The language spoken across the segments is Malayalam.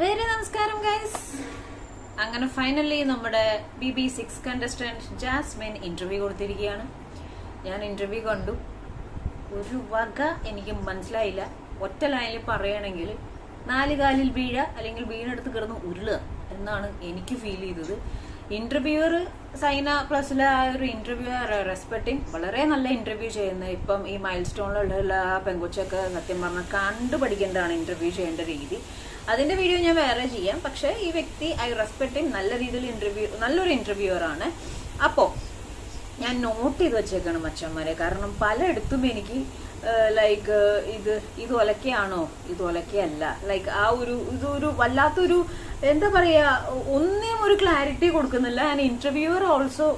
വേറെ നമസ്കാരം ഗൈസ് അങ്ങനെ ഫൈനലി നമ്മുടെ B B six contestant Jasmin interview കൊടുത്തിരിക്കുകയാണ്. ഞാൻ ഇന്റർവ്യൂ കണ്ടു. ഒരു വക എനിക്ക് മനസ്സിലായില്ല. ഒറ്റ ലൈനിൽ പറയുകയാണെങ്കിൽ നാല് കാലിൽ വീഴ അല്ലെങ്കിൽ വീണെടുത്ത് കിടന്ന് ഉരുളുക എന്നാണ് എനിക്ക് ഫീൽ ചെയ്തത്. ഇന്റർവ്യൂവർ സൈന പ്ലസിലെ ആ ഒരു ഇന്റർവ്യൂ റെസ്പെക്ടിങ് വളരെ നല്ല ഇന്റർവ്യൂ ചെയ്യുന്നത് ഇപ്പം ഈ മൈൽ സ്റ്റോണിലുള്ള ആ പെങ്കൊച്ചൊക്കെ സത്യം പറഞ്ഞാൽ കണ്ടുപഠിക്കേണ്ടതാണ് ഇന്റർവ്യൂ ചെയ്യേണ്ട രീതി. അതിന്റെ വീഡിയോ ഞാൻ വേറെ ചെയ്യാം. പക്ഷെ ഈ വ്യക്തി ഐ റെസ്പെക്ടിങ് നല്ല രീതിയിൽ ഇന്റർവ്യൂ നല്ലൊരു ഇന്റർവ്യൂവർ ആണ്. അപ്പോൾ ഞാൻ നോട്ട് ചെയ്ത് വെച്ചേക്കാണ് മച്ചന്മാരെ. കാരണം പലയിടത്തും എനിക്ക് ലൈക്ക് ഇത് ഇത് ഒലക്കയാണോ? ഇത് ഒലക്കയല്ല. ലൈക്ക് ആ ഒരു ഇതൊരു വല്ലാത്തൊരു എന്താ പറയാ ഒന്നേം ഒരു ക്ലാരിറ്റി കൊടുക്കുന്നില്ല. ആൻഡ് ഇന്റർവ്യൂവർ ഓൾസോ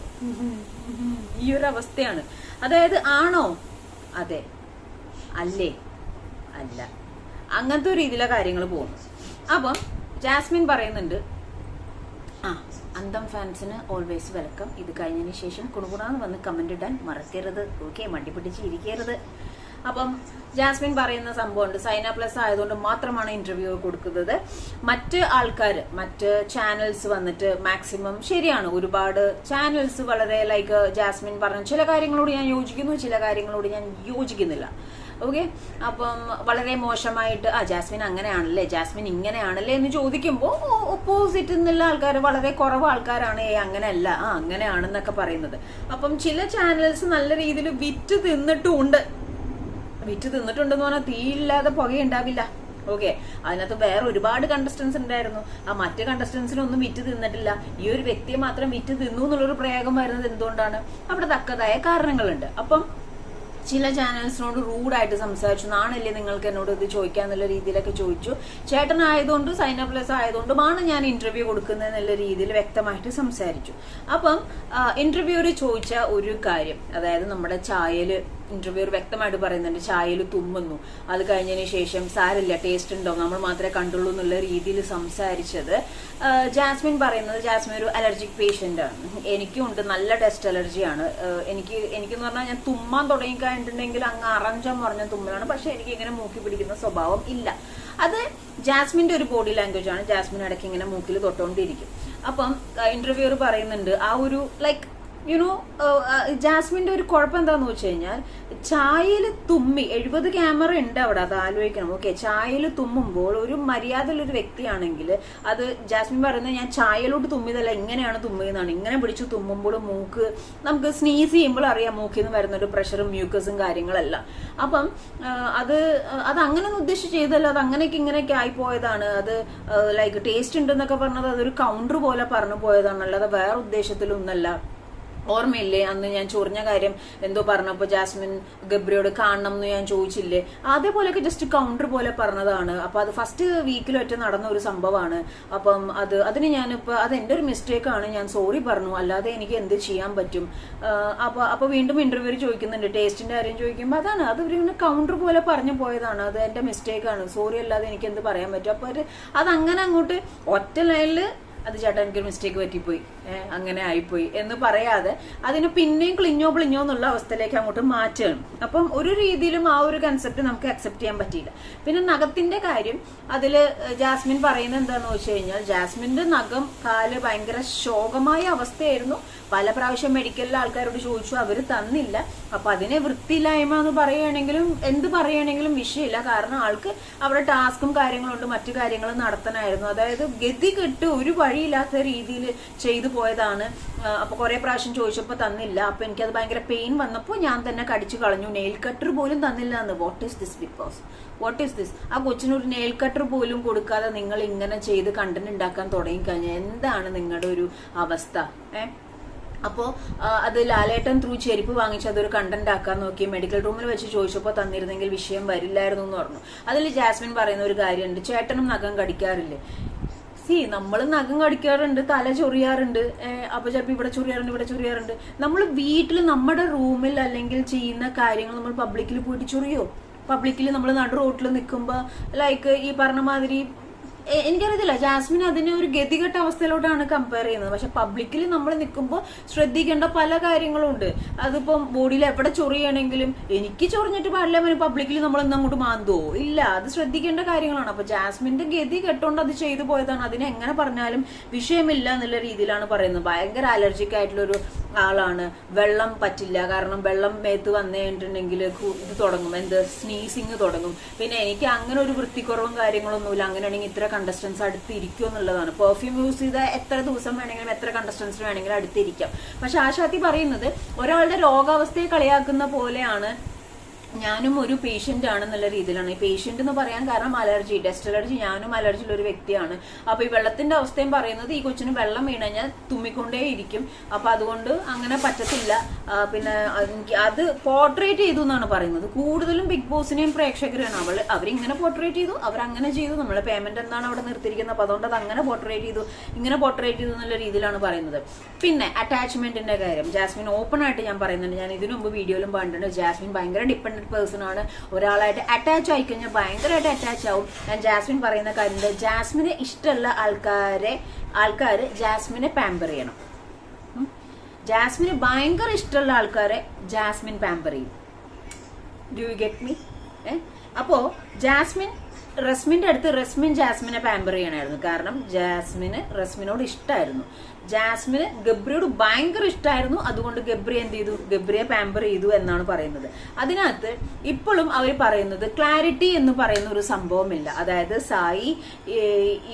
ഈ ഒരു അവസ്ഥയാണ്. അതായത് ആണോ? അതെ. അല്ലേ? അല്ല. അങ്ങനത്തെ ഒരു രീതിയിലെ കാര്യങ്ങൾ പോകുന്നു അപ്പം ജാസ്മിൻ പറയുന്നുണ്ട് ആ അന്തം ഫാൻസിന് ഓൾവേസ് വെൽക്കം ഇത് കഴിഞ്ഞതിന് ശേഷം കുണുകുണാന്ന് വന്ന് കമന്റ് ഇടാൻ മറക്കരുത്. ഓക്കെ മണ്ടി പിടിച്ച് ഇരിക്കരുത്. അപ്പം ജാസ്മിൻ പറയുന്ന സംഭവമുണ്ട്. സൈന പ്ലസ് ആയതുകൊണ്ട് മാത്രമാണ് ഇന്റർവ്യൂ കൊടുക്കുന്നത്. മറ്റ് ആൾക്കാർ മറ്റ് ചാനൽസ് വന്നിട്ട് മാക്സിമം ശരിയാണ്. ഒരുപാട് ചാനൽസ് വളരെ ലൈക്ക് ജാസ്മിൻ പറഞ്ഞ ചില കാര്യങ്ങളോട് ഞാൻ യോജിക്കുന്നു ചില കാര്യങ്ങളോട് ഞാൻ യോജിക്കുന്നില്ല. ഓക്കെ അപ്പം വളരെ മോശമായിട്ട് ആ ജാസ്മിൻ അങ്ങനെയാണല്ലേ ജാസ്മിൻ ഇങ്ങനെയാണല്ലേ എന്ന് ചോദിക്കുമ്പോൾ ഓപ്പോസിറ്റ് നിന്നുള്ള ആൾക്കാർ വളരെ കുറവ് ആൾക്കാരാണ്. ഏ അങ്ങനെയല്ല. ആ അങ്ങനെയാണെന്നൊക്കെ പറയുന്നത്. അപ്പം ചില ചാനൽസ് നല്ല രീതിയിൽ വിറ്റ് തിന്നിട്ടും ഉണ്ട് വിറ്റ് തിന്നിട്ടുണ്ടെന്ന് പറഞ്ഞാൽ തീയില്ലാതെ പുകയുണ്ടാവില്ല. ഓക്കെ അതിനകത്ത് വേറെ ഒരുപാട് കണ്ടസ്റ്റൻസ് ഉണ്ടായിരുന്നു. ആ മറ്റു കണ്ടസ്റ്റൻസിനൊന്നും വിറ്റ് തിന്നിട്ടില്ല. ഈ ഒരു വ്യക്തിയെ മാത്രം വിറ്റ് തിന്നു എന്നുള്ളൊരു പ്രയോഗം വരുന്നത് എന്തുകൊണ്ടാണ്? അവിടെ തക്കതായ കാരണങ്ങളുണ്ട്. അപ്പം ചില ചാനൽസിനോട് റൂഡായിട്ട് സംസാരിച്ചു. നാണല്ലേ നിങ്ങൾക്ക് എന്നോട് ഇത് ചോദിക്കാന്നുള്ള രീതിയിലൊക്കെ ചോദിച്ചു. ചേട്ടനായതുകൊണ്ട് സൈന പ്ലസ് ആയതുകൊണ്ടുമാണ് ഞാൻ ഇന്റർവ്യൂ കൊടുക്കുന്നത് എന്നുള്ള രീതിയിൽ വ്യക്തമായിട്ട് സംസാരിച്ചു. അപ്പം ഇന്റർവ്യൂവിൽ ചോദിച്ച ഒരു കാര്യം. അതായത് നമ്മുടെ ചായൽ ഇന്റർവ്യൂർ വ്യക്തമായിട്ട് പറയുന്നുണ്ട് ചായയിൽ തുമ്മുന്നു. അത് കഴിഞ്ഞതിന് ശേഷം സാരില്ല ടേസ്റ്റ് ഉണ്ടോ നമ്മൾ മാത്രമേ കണ്ടുള്ളൂ എന്നുള്ള രീതിയിൽ സംസാരിച്ചത്. ജാസ്മിൻ പറയുന്നത് ജാസ്മിൻ ഒരു അലർജിക് പേഷ്യന്റ് ആണ്. എനിക്കും ഉണ്ട് നല്ല ടെസ്റ്റ് അലർജിയാണ് എനിക്ക് എനിക്കെന്ന് പറഞ്ഞാൽ ഞാൻ തുമ്മാൻ തുടങ്ങിക്കഴിഞ്ഞിട്ടുണ്ടെങ്കിൽ അങ്ങ് അറഞ്ചം പറഞ്ഞ തുമ്മലാണ്. പക്ഷെ എനിക്ക് ഇങ്ങനെ മൂക്കി പിടിക്കുന്ന സ്വഭാവം ഇല്ല. അത് ജാസ്മിന്റെ ഒരു ബോഡി ലാംഗ്വേജ് ആണ്. ജാസ്മിൻ ഇടയ്ക്ക് ഇങ്ങനെ മൂക്കിൽ തൊട്ടുകൊണ്ടിരിക്കും അപ്പം ഇന്റർവ്യൂർ പറയുന്നുണ്ട് ആ ഒരു ലൈക്ക് യുനോ ജാസ്മിന്റെ ഒരു കുഴപ്പം എന്താന്ന് വെച്ച് കഴിഞ്ഞാൽ ചായയിൽ തുമ്മി എഴുപത് ക്യാമറ ഉണ്ട് അവിടെ അത് ആലോചിക്കണം. ഓക്കെ ചായയിൽ തുമ്മുമ്പോൾ ഒരു മര്യാദ ഒരു വ്യക്തിയാണെങ്കിൽ അത് ജാസ്മിൻ പറയുന്നത് ഞാൻ ചായയിലോട്ട് തുമ്മിയതല്ല ഇങ്ങനെയാണ് തുമ്മിയെന്നാണ് ഇങ്ങനെ പിടിച്ച് തുമ്മുമ്പോൾ മൂക്ക് നമുക്ക് സ്നീസ് ചെയ്യുമ്പോൾ അറിയാം മൂക്കിൽ നിന്ന് വരുന്ന ഒരു പ്രഷറും മ്യൂക്കസും കാര്യങ്ങളെല്ലാം. അപ്പം ആ, അത് അത് അങ്ങനെ ഒന്നും ഉദ്ദേശിച്ച് ചെയ്തല്ല അത് അങ്ങനെയൊക്കെ ഇങ്ങനെയൊക്കെ ആയിപ്പോയതാണ്. അത് ലൈക്ക് ടേസ്റ്റ് ഉണ്ടെന്നൊക്കെ പറഞ്ഞത് അതൊരു കൗണ്ടർ പോലെ പറഞ്ഞു പോയതാണ് അല്ലാതെ വേറെ ഉദ്ദേശത്തിലൊന്നല്ല ഓർമ്മയില്ലേ? അന്ന് ഞാൻ ചൊറിഞ്ഞ കാര്യം എന്തോ പറഞ്ഞപ്പോ ജാസ്മിൻ ഗബ്രിയോട് കാണണം എന്ന് ഞാൻ ചോദിച്ചില്ലേ? അതേപോലെയൊക്കെ ജസ്റ്റ് കൗണ്ടർ പോലെ പറഞ്ഞതാണ്. അപ്പൊ അത് ഫസ്റ്റ് വീക്കിലൊറ്റ നടന്ന ഒരു സംഭവമാണ്. അപ്പം അത് അതിന് ഞാനിപ്പോ അത് എന്റെ ഒരു ആണ്. ഞാൻ സോറി പറഞ്ഞു. അല്ലാതെ എനിക്ക് എന്ത് ചെയ്യാൻ പറ്റും? അപ്പോൾ അപ്പൊ അപ്പൊ വീണ്ടും ഇന്റർവ്യൂ ചോദിക്കുന്നുണ്ട്. ടേസ്റ്റിന്റെ കാര്യം ചോദിക്കുമ്പോൾ അതാണ്. അത് ഇവരിങ്ങനെ കൗണ്ടർ പോലെ പറഞ്ഞു പോയതാണ്. അത് മിസ്റ്റേക്ക് ആണ്. സോറി അല്ലാതെ എനിക്ക് എന്ത് പറയാൻ പറ്റും? അപ്പൊ അത് അങ്ങനെ അങ്ങോട്ട് ഒറ്റ ലൈനിൽ അത് ചേട്ടാ എനിക്കൊരു മിസ്റ്റേക്ക് പറ്റിപ്പോയി. അങ്ങനെ ആയിപ്പോയി എന്ന് പറയാതെ അതിന് പിന്നെയും ക്ലിഞ്ഞോ പ്ലിഞ്ഞോ എന്നുള്ള അവസ്ഥയിലേക്ക് അങ്ങോട്ട് മാറ്റുകയാണ് അപ്പം ഒരു രീതിയിലും ആ ഒരു കൺസെപ്റ്റ് നമുക്ക് അക്സെപ്റ്റ് ചെയ്യാൻ പറ്റിയില്ല. പിന്നെ നഖത്തിന്റെ കാര്യം അതിൽ ജാസ്മിൻ പറയുന്നത് എന്താന്ന് വെച്ച് കഴിഞ്ഞാൽ ജാസ്മിന്റെ നഖം കാൽ ഭയങ്കര ശോകമായ അവസ്ഥയായിരുന്നു. പല പ്രാവശ്യം മെഡിക്കലിലെ ആൾക്കാരോട് ചോദിച്ചു അവർ തന്നില്ല. അപ്പൊ അതിനെ വൃത്തിയില്ലായ്മ എന്ന് പറയുകയാണെങ്കിലും എന്ത് പറയുകയാണെങ്കിലും വിഷയമില്ല. കാരണം ആൾക്ക് അവരുടെ ടാസ്കും കാര്യങ്ങളുണ്ട് മറ്റു കാര്യങ്ങളും നടത്തണമായിരുന്നു അതായത് ഗതി കെട്ട് ഒരു വഴിയില്ലാത്ത രീതിയിൽ ചെയ്തു പോയതാണ്. അപ്പോൾ അപ്പൊ കുറെ പ്രാവശ്യം ചോദിച്ചപ്പോൾ തന്നില്ല. അപ്പൊ അത് ഭയങ്കര പെയിൻ വന്നപ്പോൾ ഞാൻ തന്നെ കടിച്ചു കളഞ്ഞു. നെയിൽ കട്ടർ പോലും തന്നില്ല എന്ന് what is this Bigg Boss what is this ആ കൊച്ചിനൊരു നെയിൽ കട്ടർ പോലും കൊടുക്കാതെ നിങ്ങൾ ഇങ്ങനെ ചെയ്ത് കണ്ടന്റ് ഉണ്ടാക്കാൻ തുടങ്ങി തുടങ്ങിക്കഴിഞ്ഞാൽ എന്താണ് നിങ്ങളുടെ ഒരു അവസ്ഥ? ഏഹ് അപ്പോൾ അത് ലാലേട്ടൻ ത്രൂ ചെരുപ്പ് വാങ്ങിച്ച് അതൊരു കണ്ടന്റ് ആക്കാൻ നോക്കി. മെഡിക്കൽ റൂമിൽ വെച്ച് ചോദിച്ചപ്പോൾ തന്നിരുന്നെങ്കിൽ വിഷയം വരില്ലായിരുന്നു എന്ന് പറഞ്ഞു. അതിൽ ജാസ്മിൻ പറയുന്ന ഒരു കാര്യമുണ്ട്. ചേട്ടനും നഖം കടിക്കാറില്ലേ? സി നമ്മൾ നഖം കടിക്കാറുണ്ട് തല ചൊറിയാറുണ്ട് അപ്പൊ ചിലപ്പോൾ ഇവിടെ ചൊറിയാറുണ്ട് ഇവിടെ ചൊറിയാറുണ്ട്. നമ്മൾ വീട്ടിൽ നമ്മുടെ റൂമിൽ അല്ലെങ്കിൽ ചെയ്യുന്ന കാര്യങ്ങൾ നമ്മൾ പബ്ലിക്കിൽ പോയിട്ട് ചൊറിയോ? പബ്ലിക്കിൽ നമ്മൾ നടു റോട്ടിൽ നിൽക്കുമ്പോൾ ലൈക്ക് ഈ പറഞ്ഞ മാതിരി എനിക്കറിയത്തില്ല. ജാസ്മിൻ അതിനെ ഒരു ഗതികെട്ട അവസ്ഥയിലോട്ടാണ് കമ്പയർ ചെയ്യുന്നത്. പക്ഷെ പബ്ലിക്കിൽ നമ്മൾ നിൽക്കുമ്പോൾ ശ്രദ്ധിക്കേണ്ട പല കാര്യങ്ങളും ഉണ്ട് അതിപ്പം ബോഡിയിൽ എവിടെ ചൊറിയണമെങ്കിലും എനിക്ക് ചൊറിഞ്ഞിട്ട് പാടില്ല പബ്ലിക്കിൽ നമ്മൾ ഇന്ന് അങ്ങോട്ട് മാന്തോ. ഇല്ല അത് ശ്രദ്ധിക്കേണ്ട കാര്യങ്ങളാണ്. അപ്പൊ ജാസ്മിന്റെ ഗതി കെട്ടോണ്ട് അത് ചെയ്തു പോയതാണ്. അതിനെ എങ്ങനെ പറഞ്ഞാലും വിഷയമില്ല എന്നുള്ള രീതിയിലാണ് പറയുന്നത്. ഭയങ്കര അലർജിക് ആയിട്ടുള്ള ഒരു ആളാണ്. വെള്ളം പറ്റില്ല. കാരണം വെള്ളം മേത്ത് വന്നു കഴിഞ്ഞിട്ടുണ്ടെങ്കിൽ ഇത് തുടങ്ങും. എന്ത്? സ്നീസിങ് തുടങ്ങും. പിന്നെ എനിക്ക് അങ്ങനെ ഒരു വൃത്തിക്കുറവും കാര്യങ്ങളൊന്നുമില്ല. അങ്ങനെയാണെങ്കിൽ ഇത്ര കണ്ടസ്റ്റൻസ് അടുത്തിരിക്കും എന്നുള്ളതാണ്. പെർഫ്യൂം യൂസ് ചെയ്ത എത്ര ദിവസം വേണമെങ്കിലും എത്ര കണ്ടസ്റ്റൻസ് വേണമെങ്കിലും അടുത്തിരിക്കാം പക്ഷെ ആശാത്തി പറയുന്നത് ഒരാളുടെ രോഗാവസ്ഥയെ കളിയാക്കുന്ന പോലെയാണ് ഞാനും ഒരു പേഷ്യന്റ് ആണെന്നുള്ള രീതിയിലാണ്. പേഷ്യന്റ് എന്ന് പറയാൻ കാരണം അലർജി. Dust allergy. ഞാനും അലർജിയുള്ള ഒരു വ്യക്തിയാണ്. അപ്പൊ ഈ വെള്ളത്തിന്റെ അവസ്ഥയും പറയുന്നത് ഈ കൊച്ചിന് വെള്ളം വീണ് കഴിഞ്ഞാൽ തുമ്മിക്കൊണ്ടേ ഇരിക്കും. അപ്പൊ അതുകൊണ്ട് അങ്ങനെ പറ്റത്തില്ല. പിന്നെ അത് പോർട്രേറ്റ് ചെയ്തു എന്നാണ് പറയുന്നത്. കൂടുതലും ബിഗ് ബോസിനെയും പ്രേക്ഷകരാണ് അവൾ അവരിങ്ങനെ പോർട്രേറ്റ് ചെയ്തു. അങ്ങനെ ചെയ്തു. നമ്മളെ പേയ്മെന്റ് എന്താണ് അവിടെ നിർത്തിയിരിക്കുന്നത്. അപ്പൊ അതുകൊണ്ട് അത് അങ്ങനെ പോർട്രേറ്റ് ചെയ്തു. ഇങ്ങനെ പോർട്രേറ്റ് ചെയ്തു എന്നുള്ള രീതിയിലാണ് പറയുന്നത്. പിന്നെ അറ്റാച്ച്മെന്റിന്റെ കാര്യം. ജാസ്മിൻ ഓപ്പൺ ആയിട്ട് ഞാൻ പറയുന്നുണ്ട്. ഞാൻ ഇതിനു മുമ്പ് വീഡിയോയിലും പറഞ്ഞിട്ടുണ്ട്. ജാസ്മിൻ ഭയങ്കര ഡിപ്പെൻഡന്റ് പേഴ്സൺ ആണ്. ഒരാളായിട്ട് അറ്റാച്ച് ആയി കഴിഞ്ഞാൽ ഭയങ്കരമായിട്ട് അറ്റാച്ച് ആവും. ഞാൻ ജാസ്മിൻ പറയുന്ന കാര്യം ജാസ്മിനെ ഇഷ്ടമുള്ള ആൾക്കാരെ ആൾക്കാർ ജാസ്മിനെ പാമ്പർ ചെയ്യണം. ജാസ്മിന് ഭയങ്കര ഇഷ്ടമുള്ള ആൾക്കാരെ ജാസ്മിൻ പാമ്പർ ചെയ്യും. ഡു യു ഗെറ്റ് മീ ഏ? അപ്പോ ജാസ്മിൻ റസ്മിന്റെ അടുത്ത് റസ്മിൻ ജാസ്മിനെ പാമ്പർ ചെയ്യണമായിരുന്നു കാരണം ജാസ്മിന് റസ്മിനോട് ഇഷ്ടമായിരുന്നു ജാസ്മിന് ഗബ്രിയോട് ഭയങ്കര ഇഷ്ടമായിരുന്നു അതുകൊണ്ട് ഗബ്രി എന്ത് ചെയ്തു? ഗബ്രിയെ പാമ്പർ ചെയ്തു എന്നാണ് പറയുന്നത്. അതിനകത്ത് ഇപ്പോഴും അവർ പറയുന്നത് ക്ലാരിറ്റി എന്ന് പറയുന്ന ഒരു സംഭവമില്ല. അതായത് സായി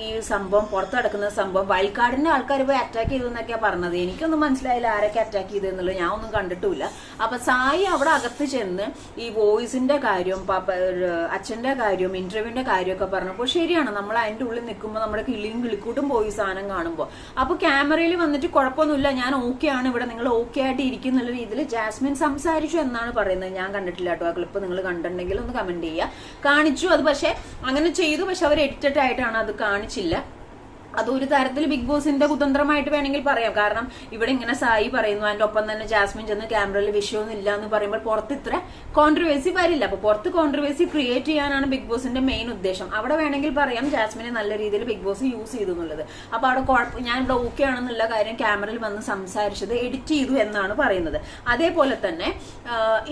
ഈ സംഭവം പുറത്തു നടക്കുന്ന സംഭവം വയൽക്കാടിന്റെ ആൾക്കാർ പോയി അറ്റാക്ക് ചെയ്തു എന്നൊക്കെയാ പറഞ്ഞത്. എനിക്കൊന്നും മനസ്സിലായില്ല ആരൊക്കെ അറ്റാക്ക് ചെയ്തു എന്നുള്ളത്. ഞാൻ ഒന്നും കണ്ടിട്ടില്ല അപ്പൊ സായി അവിടെ അകത്ത് ചെന്ന് ഈ വോയിസിന്റെ കാര്യം അച്ഛന്റെ കാര്യം ഇന്റർവ്യൂവിന്റെ കാര്യമൊക്കെ പറഞ്ഞപ്പോൾ ശരിയാണ്. നമ്മൾ അതിന്റെ ഉള്ളിൽ നിൽക്കുമ്പോൾ നമ്മുടെ കിളിയും കിളിക്കൂട്ടും പോയി സാധനം കാണുമ്പോൾ. അപ്പൊ ക്യാമറയിൽ വന്നിട്ട് കുഴപ്പമൊന്നുമില്ല. ഞാൻ ഓക്കെ ആണ് ഇവിടെ. നിങ്ങൾ ഓക്കെ ആയിട്ട് ഇരിക്കുന്ന രീതിയിൽ ജാസ്മിൻ സംസാരിച്ചു എന്നാണ് പറയുന്നത്. ഞാൻ കണ്ടിട്ടില്ല കേട്ടോ ആ ക്ലിപ്പ് നിങ്ങൾ കണ്ടിട്ടുണ്ടെങ്കിൽ ഒന്ന് കമന്റ് ചെയ്യുക. കാണിച്ചു. അത് പക്ഷെ അങ്ങനെ ചെയ്തു. പക്ഷെ അവർ എഡിറ്റഡ് ആയിട്ടാണ് അത് കാണിച്ചില്ല. അതൊരു തരത്തിൽ ബിഗ് ബോസിന്റെ കുതന്ത്രമായിട്ട് വേണമെങ്കിൽ പറയാം. കാരണം ഇവിടെ ഇങ്ങനെ സായി പറയുന്നു അതിന്റെ ഒപ്പം തന്നെ ജാസ്മിൻ ചെന്ന് ക്യാമറയിൽ വിഷയമൊന്നും ഇല്ല എന്ന് പറയുമ്പോൾ പുറത്ത് ഇത്ര കോൺട്രവേഴ്സി വരില്ല. അപ്പൊ പുറത്ത് കോൺട്രവേഴ്സി ക്രിയേറ്റ് ചെയ്യാനാണ് ബിഗ് ബോസിന്റെ മെയിൻ ഉദ്ദേശം. അവിടെ വേണമെങ്കിൽ പറയാം ജാസ്മിനെ നല്ല രീതിയിൽ ബിഗ് ബോസ് യൂസ് ചെയ്തു എന്നുള്ളത്. അപ്പൊ അവിടെ കുഴപ്പം ഞാൻ ഇവിടെ ഓക്കെ ആണെന്നുള്ള കാര്യം ക്യാമറയിൽ വന്ന് സംസാരിച്ചത് എഡിറ്റ് ചെയ്തു എന്നാണ് പറയുന്നത്. അതേപോലെ തന്നെ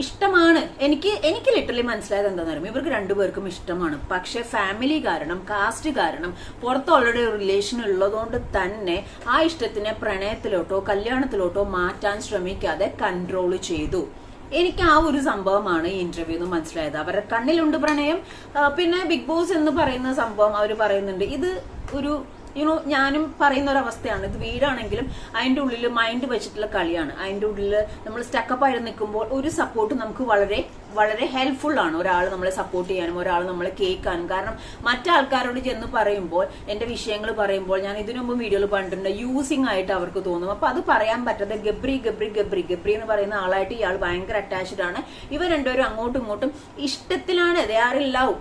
ഇഷ്ടമാണ്. എനിക്ക് എനിക്ക് ലിറ്ററലി മനസ്സിലായത് എന്താണെന്ന് പറയുമ്പോൾ ഇവർക്ക് രണ്ടുപേർക്കും ഇഷ്ടമാണ്. പക്ഷെ ഫാമിലി കാരണം കാസ്റ്റ് കാരണം പുറത്ത് ഓൾറെഡി റിലേഷൻ ഉള്ളതുകൊണ്ട് തന്നെ ആ ഇഷ്ടത്തിനെ പ്രണയത്തിലോട്ടോ കല്യാണത്തിലോട്ടോ മാറ്റാൻ ശ്രമിക്കാതെ കൺട്രോൾ ചെയ്തു. എനിക്ക് ആ ഒരു സംഭവമാണ് ഈ ഇന്റർവ്യൂ എന്ന് മനസ്സിലായത്. അവരുടെ കണ്ണിലുണ്ട് പ്രണയം. പിന്നെ ബിഗ് ബോസ് എന്ന് പറയുന്ന സംഭവം അവർ പറയുന്നുണ്ട്. ഇത് ഒരു യുനോ ഞാനും പറയുന്ന ഒരു അവസ്ഥയാണ് ഇത് വീടാണെങ്കിലും അതിന്റെ ഉള്ളിൽ മൈൻഡ് വെച്ചിട്ടുള്ള കളിയാണ്. അതിന്റെ ഉള്ളിൽ നമ്മൾ സ്റ്റക്കപ്പ് ആയിട്ട് നിൽക്കുമ്പോൾ ഒരു സപ്പോർട്ട് നമുക്ക് വളരെ വളരെ ഹെൽപ്ഫുൾ ആണ്. ഒരാൾ നമ്മളെ സപ്പോർട്ട് ചെയ്യാനും ഒരാൾ നമ്മളെ കേൾക്കാനും. കാരണം മറ്റാൾക്കാരോട് ചെന്ന് പറയുമ്പോൾ എന്റെ വിഷയങ്ങൾ പറയുമ്പോൾ ഞാൻ ഇതിനു മുമ്പ് വീഡിയോയിൽ പറഞ്ഞിട്ടുണ്ട് യൂസിങ് ആയിട്ട് അവർക്ക് തോന്നും. അപ്പൊ അത് പറയാൻ പറ്റാതെ ഗബ്രി ഗബ്രി ഗബ്രി ഗബ്രി എന്ന് പറയുന്ന ആളായിട്ട് ഇയാൾ ഭയങ്കര അറ്റാച്ച്ഡ് ആണ്. ഇവ രണ്ടുപേരും അങ്ങോട്ടും ഇങ്ങോട്ടും ഇഷ്ടത്തിലാണ്. ദേ ആർ ലവ്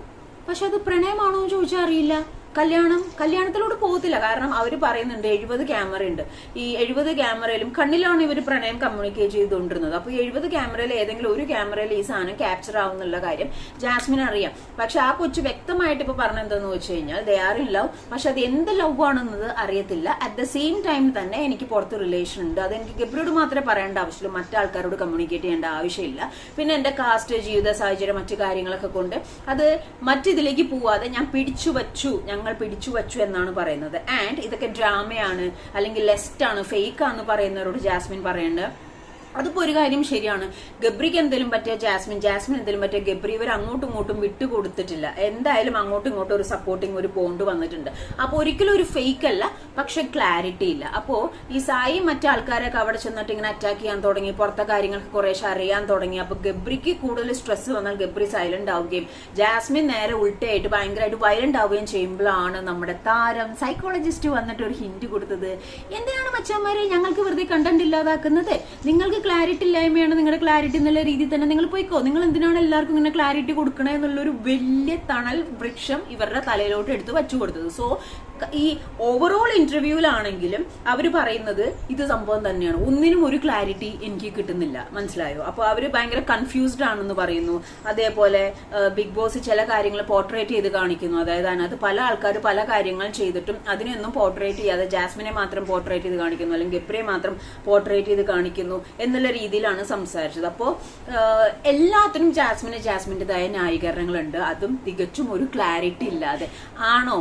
പക്ഷെ അത് പ്രണയമാണോ എന്ന് ചോദിച്ചാൽ അറിയില്ല. കല്യാണം കല്യാണത്തിലൂടെ പോകത്തില്ല. കാരണം അവർ പറയുന്നുണ്ട് എഴുപത് ക്യാമറ ഉണ്ട്. ഈ എഴുപത് ക്യാമറയിലും കണ്ണിലാണ് ഇവർ പ്രണയം കമ്മ്യൂണിക്കേറ്റ് ചെയ്തുകൊണ്ടിരുന്നത്. അപ്പൊ എഴുപത് ക്യാമറയിൽ ഏതെങ്കിലും ഒരു ക്യാമറയിൽ ഈ സാധനം ക്യാപ്ചർ ആവുന്നുള്ള കാര്യം ജാസ്മിൻ അറിയാം. പക്ഷെ ആ കൊച്ചു വ്യക്തമായിട്ട് ഇപ്പൊ പറഞ്ഞെന്താന്ന് വെച്ച് കഴിഞ്ഞാൽ ദേ ആർ ഇൻ ലവ്. പക്ഷെ അത് എന്ത് ലവ് ആണെന്നത് അറിയത്തില്ല. അറ്റ് ദ സെയിം ടൈം തന്നെ എനിക്ക് പുറത്ത് റിലേഷൻ ഉണ്ട്. അത് എനിക്ക് ഗബ്രിയോട് മാത്രമേ പറയേണ്ട ആവശ്യമുള്ളൂ. മറ്റാൾക്കാരോട് കമ്മ്യൂണിക്കേറ്റ് ചെയ്യേണ്ട ആവശ്യമില്ല. പിന്നെ എന്റെ കാസ്റ്റ് ജീവിത സാഹചര്യം മറ്റു കാര്യങ്ങളൊക്കെ കൊണ്ട് അത് മറ്റിതിലേക്ക് പോവാതെ ഞാൻ പിടിച്ചു വച്ചു ഞങ്ങൾ പിടിച്ചു വച്ചു എന്നാണ് പറയുന്നത്. ആൻഡ് ഇതൊക്കെ ഡ്രാമയാണ് അല്ലെങ്കിൽ ലെസ്റ്റ് ആണ് ഫേക്ക് ആണെന്ന് പറയുന്നവരോട് ജാസ്മിൻ പറയേണ്ടത് അതിപ്പോ ഒരു കാര്യം ശരിയാണ്. ഗബ്രിക്ക് എന്തെങ്കിലും പറ്റിയ ജാസ്മിൻ ജാസ്മിൻ എന്തെങ്കിലും പറ്റിയ ഗബ്രി ഇവർ അങ്ങോട്ടും ഇങ്ങോട്ടും വിട്ടു കൊടുത്തിട്ടില്ല. എന്തായാലും അങ്ങോട്ടും ഇങ്ങോട്ടും ഒരു സപ്പോർട്ടിങ് ഒരു പോണ്ട് വന്നിട്ടുണ്ട്. അപ്പൊ ഒരിക്കലും ഒരു ഫേക്ക് അല്ല പക്ഷെ ക്ലാരിറ്റി ഇല്ല. അപ്പോ ഈ സായി മറ്റു ആൾക്കാരൊക്കെ അവിടെ ചെന്നിട്ട് ഇങ്ങനെ അറ്റാക്ക് ചെയ്യാൻ തുടങ്ങി പുറത്തെ കാര്യങ്ങൾക്ക് കുറേശ്ശെ അറിയാൻ തുടങ്ങി. അപ്പൊ ഗബ്രിക്ക് കൂടുതൽ സ്ട്രെസ് വന്നാൽ ഗബ്രി സൈലന്റ് ആവുകയും ജാസ്മിൻ നേരെ ഉൾട്ടയായിട്ട് ഭയങ്കരമായിട്ട് വയലന്റ് ആവുകയും ചെയ്യുമ്പോഴാണ് നമ്മുടെ താരം സൈക്കോളജിസ്റ്റ് വന്നിട്ട് ഒരു ഹിന്റ് കൊടുത്തത്. എന്തിനാണ് മച്ചന്മാരെ ഞങ്ങൾക്ക് വെറുതെ കണ്ടന്റ് ഇല്ലാതാക്കുന്നത്? നിങ്ങൾക്ക് ക്ലാരിറ്റി ഇല്ലായ്മയാണ് നിങ്ങളുടെ ക്ലാരിറ്റി എന്നുള്ള രീതിയിൽ തന്നെ നിങ്ങൾ പോയിക്കോ. നിങ്ങൾ എന്തിനാണ് എല്ലാവർക്കും ഇങ്ങനെ ക്ലാരിറ്റി കൊടുക്കണേ എന്നുള്ളൊരു വലിയ തണൽ വൃക്ഷം ഇവരുടെ തലയിലോട്ട് എടുത്ത് വച്ചു കൊടുത്തത്. സോ ഈ ഓവറോൾ ഇന്റർവ്യൂവിലാണെങ്കിലും അവർ പറയുന്നത് ഇത് സംഭവം തന്നെയാണ്. ഒന്നിനും ഒരു ക്ലാരിറ്റി എനിക്ക് കിട്ടുന്നില്ല. മനസ്സിലായോ? അപ്പോൾ അവർ ഭയങ്കര കൺഫ്യൂസ്ഡ് ആണെന്ന് പറയുന്നു. അതേപോലെ ബിഗ് ബോസ് ചില കാര്യങ്ങൾ പോർട്രേറ്റ് ചെയ്ത് കാണിക്കുന്നു. അതായത് അതിനകത്ത് പല ആൾക്കാർ പല കാര്യങ്ങൾ ചെയ്തിട്ടും അതിനൊന്നും പോർട്രേറ്റ് ചെയ്യാതെ ജാസ്മിനെ മാത്രം പോർട്രേറ്റ് ചെയ്ത് കാണിക്കുന്നു. അല്ലെങ്കിൽ ഗപ്രയെ മാത്രം പോർട്രേറ്റ് ചെയ്ത് കാണിക്കുന്നു എന്നുള്ള രീതിയിലാണ് സംസാരിച്ചത്. അപ്പോൾ എല്ലാത്തിനും ജാസ്മിന് ജാസ്മിന്റെതായ ന്യായീകരണങ്ങളുണ്ട്. അതും തികച്ചും ഒരു ക്ലാരിറ്റി ഇല്ലാതെ. ആണോ?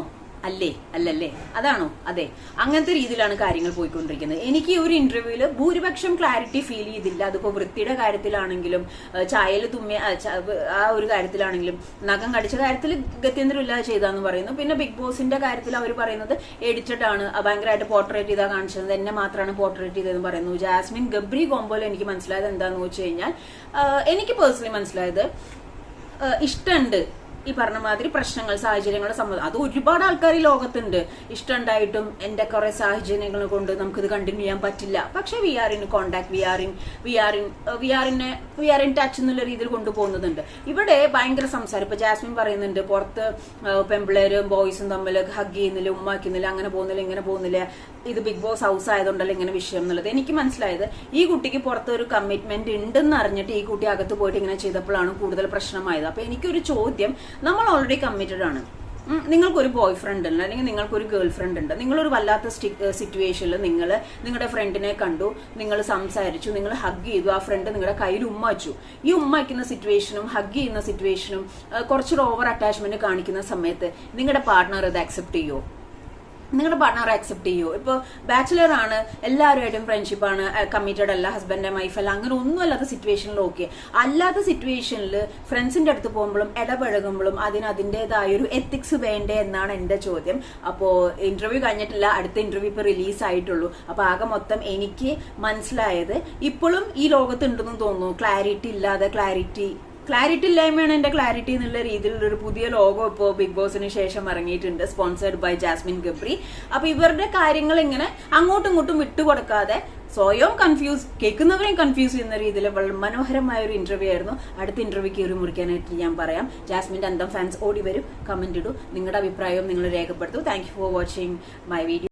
അല്ലേ? അല്ലല്ലേ? അതാണോ? അതെ. അങ്ങനത്തെ രീതിയിലാണ് കാര്യങ്ങൾ പോയിക്കൊണ്ടിരിക്കുന്നത്. എനിക്ക് ഒരു ഇന്റർവ്യൂവിൽ ഭൂരിപക്ഷം ക്ലാരിറ്റി ഫീൽ ചെയ്തില്ല. അതിപ്പോൾ വൃത്തിയുടെ കാര്യത്തിലാണെങ്കിലും ചായയിൽ തുമ്മിയ ആ, ഒരു കാര്യത്തിലാണെങ്കിലും നഖം കടിച്ച കാര്യത്തിൽ ഗത്യന്തരമില്ലാതെ ചെയ്താന്ന് പറയുന്നു. പിന്നെ ബിഗ് ബോസിന്റെ കാര്യത്തിൽ അവർ പറയുന്നത് എഡിറ്റഡ് ആണ്. ഭയങ്കരമായിട്ട് പോർട്രേറ്റ് ചെയ്താൽ കാണിച്ചത്. എന്നെ മാത്രമാണ് പോർട്രേറ്റ് ചെയ്തതെന്ന് പറയുന്നു. ജാസ്മിൻ ഗബ്രി കോമ്പോയിൽ എനിക്ക് മനസ്സിലായത് എന്താന്ന് വെച്ച് കഴിഞ്ഞാൽ എനിക്ക് പേഴ്സണലി മനസ്സിലായത് ഇഷ്ടമുണ്ട് ഈ പറഞ്ഞ മാതിരി പ്രശ്നങ്ങൾ സാഹചര്യങ്ങൾ സമ്മതം അത് ഒരുപാട് ആൾക്കാർ ഈ ലോകത്തുണ്ട്. ഇഷ്ടമുണ്ടായിട്ടും എന്റെ കുറെ സാഹചര്യങ്ങൾ കൊണ്ട് നമുക്കിത് കണ്ടിന്യൂ ചെയ്യാൻ പറ്റില്ല. പക്ഷെ we are in contact we are in we are in we in we are in touch എന്നുള്ള രീതിയിൽ കൊണ്ടുപോകുന്നുണ്ട് ഇവിടെ ഭയങ്കര സംസാരം. ഇപ്പൊ ജാസ്മിൻ പറയുന്നുണ്ട് പുറത്ത് പെമ്പിളേരും ബോയ്സും തമ്മിൽ ഹഗ് ചെയ്യുന്നില്ല ഉമ്മാക്കുന്നില്ല അങ്ങനെ പോകുന്നില്ല ഇങ്ങനെ പോകുന്നില്ല ഇത് ബിഗ് ബോസ് ഹൗസ് ആയതുകൊണ്ടല്ല ഇങ്ങനെ വിഷയം എന്നുള്ളത്. എനിക്ക് മനസ്സിലായത് ഈ കുട്ടിക്ക് പുറത്തൊരു കമ്മിറ്റ്മെന്റ് ഉണ്ടെന്ന് അറിഞ്ഞിട്ട് ഈ കുട്ടി അകത്ത് പോയിട്ട് ഇങ്ങനെ ചെയ്തപ്പോഴാണ് കൂടുതൽ പ്രശ്നമായത്. അപ്പൊ എനിക്കൊരു ചോദ്യം നമ്മൾ ഓൾറെഡി കമ്മിറ്റഡ് ആണ്. നിങ്ങൾക്കൊരു ബോയ് ഫ്രണ്ട് ഉണ്ട് അല്ലെങ്കിൽ നിങ്ങൾക്കൊരു ഗേൾ ഫ്രണ്ട് ഉണ്ട്. നിങ്ങളൊരു വല്ലാത്ത സിറ്റുവേഷനിൽ നിങ്ങൾ നിങ്ങളുടെ ഫ്രണ്ടിനെ കണ്ടു നിങ്ങൾ സംസാരിച്ചു നിങ്ങൾ ഹഗ് ചെയ്തു ആ ഫ്രണ്ട് നിങ്ങളുടെ കയ്യിൽ ഉമ്മ വച്ചു. ഈ ഉമ്മ വയ്ക്കുന്ന സിറ്റുവേഷനും ഹഗ് ചെയ്യുന്ന സിറ്റുവേഷനും കുറച്ചൊരു ഓവർ അറ്റാച്ച്മെന്റ് കാണിക്കുന്ന സമയത്ത് നിങ്ങളുടെ പാർട്ട്ണർ ഇത് അക്സെപ്റ്റ് ചെയ്യുമോ നിങ്ങളുടെ പാർട്ട്ണർ അക്സെപ്റ്റ് ചെയ്യൂ? ഇപ്പോൾ ബാച്ചിലർ ആണ് എല്ലാവരുമായിട്ടും ഫ്രണ്ട്ഷിപ്പ് ആണ് കമ്മിറ്റഡ് അല്ല ഹസ്ബൻഡ് വൈഫ് അല്ല അങ്ങനെ ഒന്നും അല്ലാത്ത സിറ്റുവേഷനിൽ ഓക്കെ അല്ലാത്ത സിറ്റുവേഷനിൽ ഫ്രണ്ട്സിന്റെ അടുത്ത് പോകുമ്പോഴും ഇടപഴകുമ്പോഴും അതിന് അതിന്റെതായ ഒരു എത്തിക്സ് വേണ്ടേ എന്നാണ് എന്റെ ചോദ്യം. അപ്പോൾ ഇന്റർവ്യൂ കഴിഞ്ഞിട്ടില്ല അടുത്ത ഇന്റർവ്യൂ ഇപ്പോൾ റിലീസ് ആയിട്ടുള്ളൂ. അപ്പോൾ ആകെ മൊത്തം എനിക്ക് മനസ്സിലായത് ഇപ്പോഴും ഈ ലോകത്ത് ഉണ്ടെന്ന് തോന്നുന്നു. ക്ലാരിറ്റി ഇല്ലാതെ ക്ലാരിറ്റി ക്ലാരിറ്റി ഇല്ലായ്മയാണ് എന്റെ ക്ലാരിറ്റി എന്നുള്ള രീതിയിലുള്ള ഒരു പുതിയ ലോഗോ ഇപ്പോൾ ബിഗ് ബോസിന് ശേഷം ഇറങ്ങിയിട്ടുണ്ട് സ്പോൺസേഡ് ബൈ ജാസ്മിൻ ഗബ്രി അപ്പൊ ഇവരുടെ കാര്യങ്ങൾ ഇങ്ങനെ അങ്ങോട്ടും ഇങ്ങോട്ടും വിട്ടുകൊടുക്കാതെ സ്വയം കൺഫ്യൂസ് കേൾക്കുന്നവരെയും കൺഫ്യൂസ് ചെയ്യുന്ന രീതിയിൽ വളരെ മനോഹരമായ ഒരു ഇന്റർവ്യൂ ആയിരുന്നു. അടുത്ത ഇന്റർവ്യൂ കയറി മുറിക്കാനായിട്ട് ഞാൻ പറയാം. ജാസ്മിന്റെ അന്തം ഫാൻസ് ഓടി വരും. കമന്റ് ഇടൂ. നിങ്ങളുടെ അഭിപ്രായവും നിങ്ങൾ രേഖപ്പെടുത്തൂ. Thank for watching my video